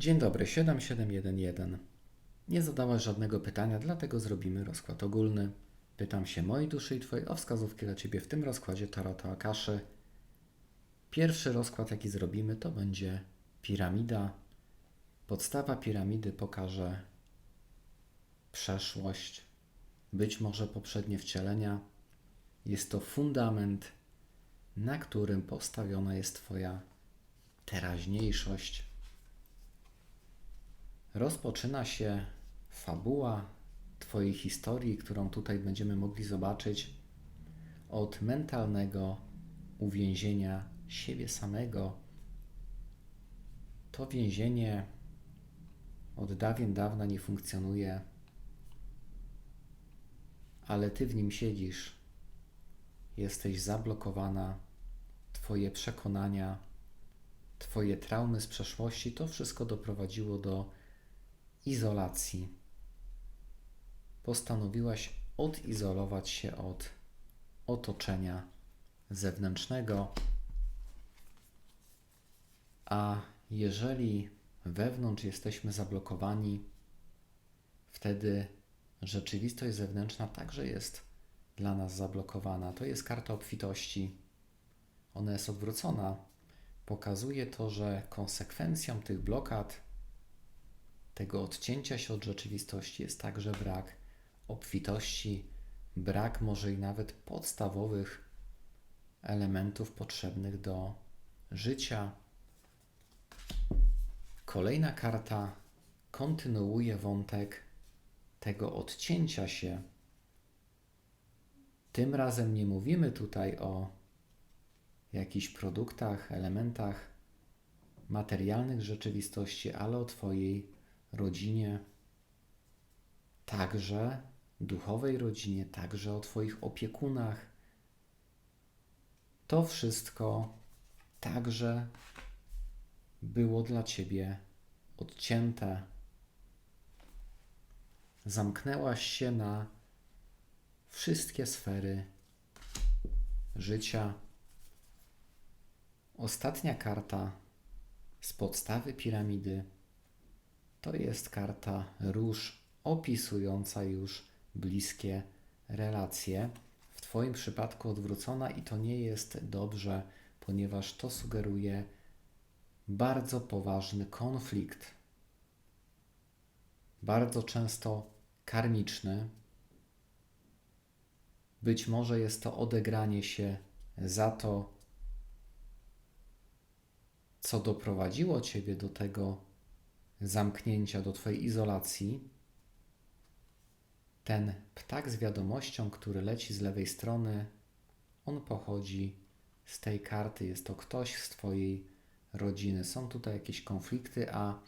Dzień dobry, 7711. Nie zadałaś żadnego pytania, dlatego zrobimy rozkład ogólny. Pytam się mojej duszy i Twojej o wskazówki dla Ciebie w tym rozkładzie Tarota Akaszy. Pierwszy rozkład, jaki zrobimy, to będzie piramida. Podstawa piramidy pokaże przeszłość, być może poprzednie wcielenia. Jest to fundament, na którym postawiona jest Twoja teraźniejszość. Rozpoczyna się fabuła Twojej historii, którą tutaj będziemy mogli zobaczyć od mentalnego uwięzienia siebie samego. To więzienie od dawien dawna nie funkcjonuje, ale Ty w nim siedzisz. Jesteś zablokowana, Twoje przekonania, Twoje traumy z przeszłości, to wszystko doprowadziło do izolacji. Postanowiłaś odizolować się od otoczenia zewnętrznego, a jeżeli wewnątrz jesteśmy zablokowani, wtedy rzeczywistość zewnętrzna także jest dla nas zablokowana. To jest karta obfitości. Ona jest odwrócona. Pokazuje to, że konsekwencją tych blokad tego odcięcia się od rzeczywistości jest także brak obfitości, brak może i nawet podstawowych elementów potrzebnych do życia. Kolejna karta kontynuuje wątek tego odcięcia się. Tym razem nie mówimy tutaj o jakichś produktach, elementach materialnych rzeczywistości, ale o Twojej rodzinie, także duchowej rodzinie, także o Twoich opiekunach. To wszystko także było dla Ciebie odcięte. Zamknęłaś się na wszystkie sfery życia. Ostatnia karta z podstawy piramidy to jest karta róż opisująca już bliskie relacje. W Twoim przypadku odwrócona i to nie jest dobrze, ponieważ to sugeruje bardzo poważny konflikt. Bardzo często karmiczny. Być może jest to odegranie się za to, co doprowadziło Ciebie do tego zamknięcia, do Twojej izolacji, ten ptak z wiadomością, który leci z lewej strony, on pochodzi z tej karty. Jest to ktoś z Twojej rodziny. Są tutaj jakieś konflikty, a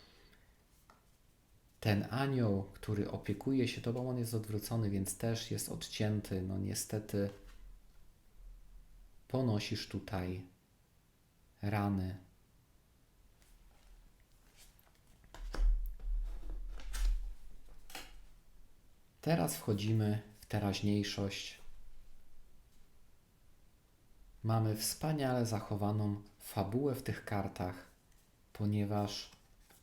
ten anioł, który opiekuje się Tobą, on jest odwrócony, więc też jest odcięty. No niestety ponosisz tutaj rany, Teraz wchodzimy w teraźniejszość. Mamy wspaniale zachowaną fabułę w tych kartach, ponieważ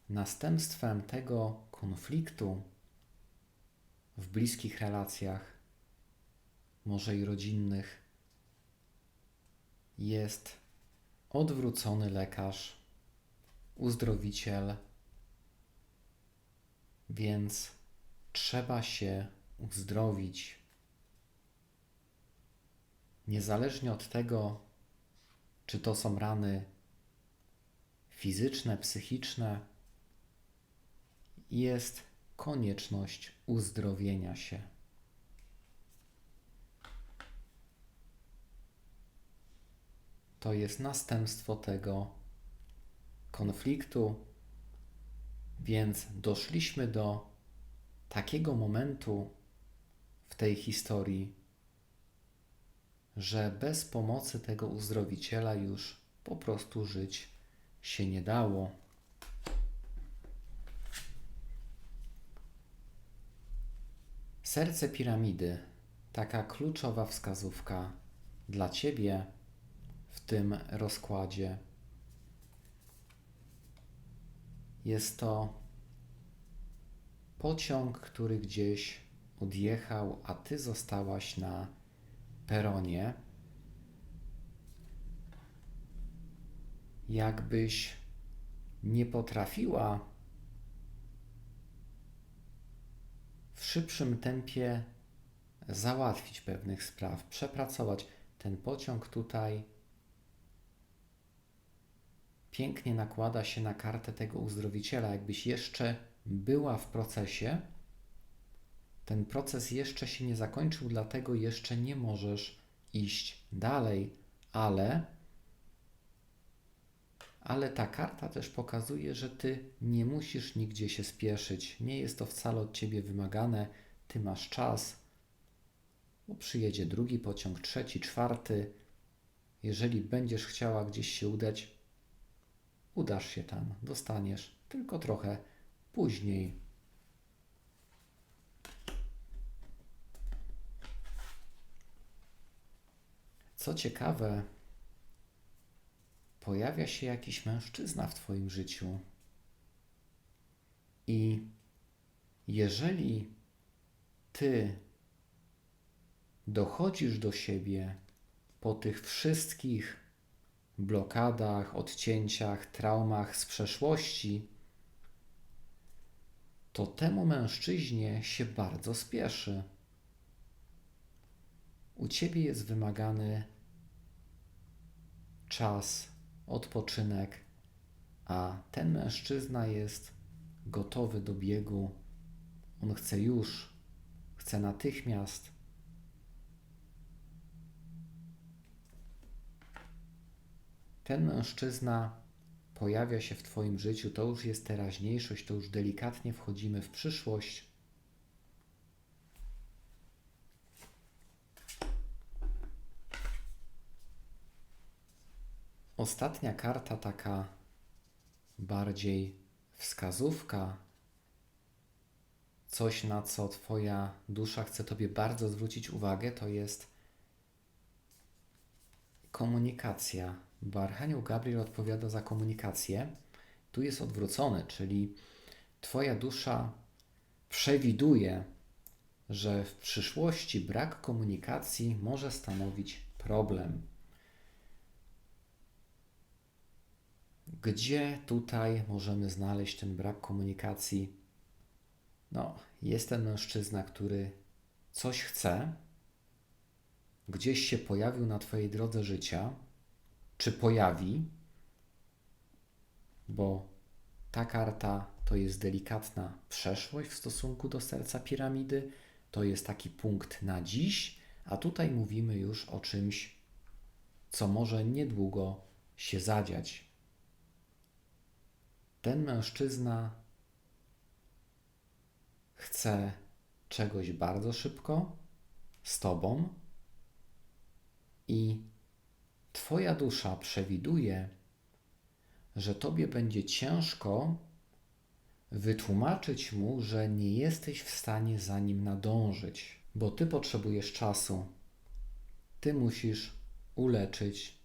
następstwem tego konfliktu w bliskich relacjach, może i rodzinnych, jest odwrócony lekarz, uzdrowiciel, więc trzeba się uzdrowić. Niezależnie od tego, czy to są rany fizyczne, psychiczne, jest konieczność uzdrowienia się. To jest następstwo tego konfliktu, więc doszliśmy do takiego momentu w tej historii, że bez pomocy tego uzdrowiciela już po prostu żyć się nie dało. Serce piramidy, taka kluczowa wskazówka dla Ciebie w tym rozkładzie. Jest to pociąg, który gdzieś odjechał, a ty zostałaś na peronie. Jakbyś nie potrafiła w szybszym tempie załatwić pewnych spraw, przepracować ten pociąg tutaj pięknie nakłada się na kartę tego uzdrowiciela, jakbyś jeszcze była w procesie. Ten proces jeszcze się nie zakończył, dlatego jeszcze nie możesz iść dalej, ale ale ta karta też pokazuje, że ty nie musisz nigdzie się spieszyć. Nie jest to wcale od ciebie wymagane. Ty masz czas, bo przyjedzie drugi pociąg, trzeci, czwarty. Jeżeli będziesz chciała gdzieś się udać, udasz się tam, dostaniesz, tylko trochę później. Co ciekawe, pojawia się jakiś mężczyzna w Twoim życiu. I jeżeli Ty dochodzisz do siebie po tych wszystkich blokadach, odcięciach, traumach z przeszłości, to temu mężczyźnie się bardzo spieszy. U ciebie jest wymagany czas, odpoczynek, a ten mężczyzna jest gotowy do biegu. On chce już, chce natychmiast. Ten mężczyzna pojawia się w Twoim życiu, to już jest teraźniejszość, to już delikatnie wchodzimy w przyszłość. Ostatnia karta, taka bardziej wskazówka, coś na co Twoja dusza chce Tobie bardzo zwrócić uwagę, to jest komunikacja, bo Archanioł Gabriel odpowiada za komunikację. Tu jest odwrócone, czyli Twoja dusza przewiduje, że w przyszłości brak komunikacji może stanowić problem. Gdzie tutaj możemy znaleźć ten brak komunikacji? No, jest ten mężczyzna, który coś chce, gdzieś się pojawił na Twojej drodze życia, czy pojawi, bo ta karta to jest delikatna przeszłość w stosunku do serca piramidy, to jest taki punkt na dziś, a tutaj mówimy już o czymś, co może niedługo się zadziać. Ten mężczyzna chce czegoś bardzo szybko z tobą i Twoja dusza przewiduje, że Tobie będzie ciężko wytłumaczyć mu, że nie jesteś w stanie za nim nadążyć, bo Ty potrzebujesz czasu. Ty musisz uleczyć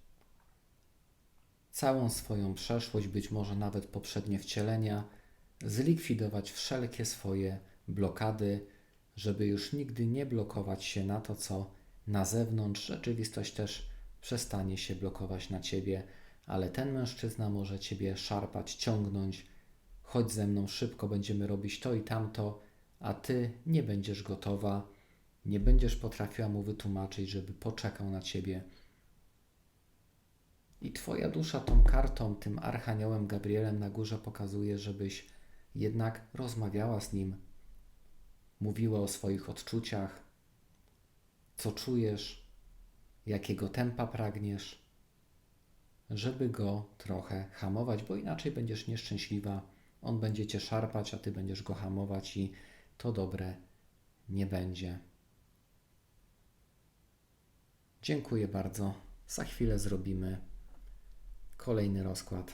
całą swoją przeszłość, być może nawet poprzednie wcielenia, zlikwidować wszelkie swoje blokady, żeby już nigdy nie blokować się na to, co na zewnątrz. Rzeczywistość też przestanie się blokować na ciebie, ale ten mężczyzna może ciebie szarpać, ciągnąć. Chodź ze mną szybko, będziemy robić to i tamto, a ty nie będziesz gotowa, nie będziesz potrafiła mu wytłumaczyć, żeby poczekał na ciebie. I Twoja dusza tą kartą, tym archaniołem Gabrielem na górze pokazuje, żebyś jednak rozmawiała z nim, mówiła o swoich odczuciach, co czujesz, jakiego tempa pragniesz, żeby go trochę hamować, bo inaczej będziesz nieszczęśliwa. On będzie cię szarpać, a ty będziesz go hamować, i to dobre nie będzie. Dziękuję bardzo. Za chwilę zrobimy kolejny rozkład.